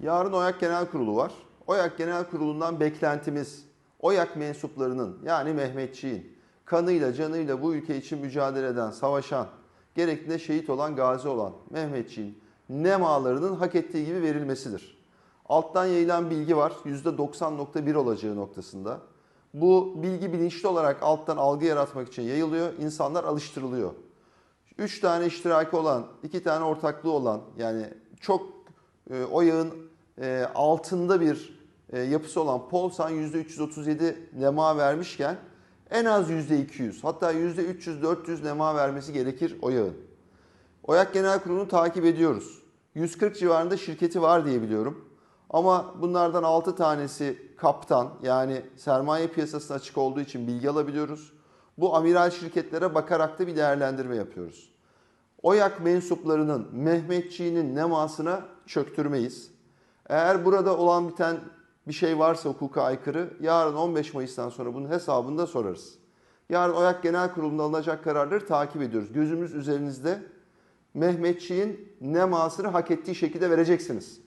Yarın OYAK Genel Kurulu var. OYAK Genel Kurulu'ndan beklentimiz OYAK mensuplarının yani Mehmetçiğin kanıyla canıyla bu ülke için mücadele eden, savaşan, gerektiğinde şehit olan, gazi olan Mehmetçiğin nemalarının hak ettiği gibi verilmesidir. Alttan yayılan bilgi var %90.1 olacağı noktasında. Bu bilgi bilinçli olarak alttan algı yaratmak için yayılıyor. İnsanlar alıştırılıyor. 3 tane iştiraki olan, 2 tane ortaklığı olan yani çok e, o yağın e, altında bir e, yapısı olan Polsan %337 nema vermişken en az %200 hatta %300-400 nema vermesi gerekir o yağın. OYAK Genel Kurulu'nu takip ediyoruz. 140 civarında şirketi var diye biliyorum. Ama bunlardan 6 tanesi kaptan yani sermaye piyasasına açık olduğu için bilgi alabiliyoruz. Bu amiral şirketlere bakarak da bir değerlendirme yapıyoruz. OYAK mensuplarının Mehmetçiğinin nemasına çöktürmeyiz. Eğer burada olan biten bir şey varsa hukuka aykırı yarın 15 Mayıs'tan sonra bunun hesabını da sorarız. Yarın OYAK Genel Kurulu'nda alınacak kararları takip ediyoruz. Gözümüz üzerinizde Mehmetçiğin nemasını hak ettiği şekilde vereceksiniz.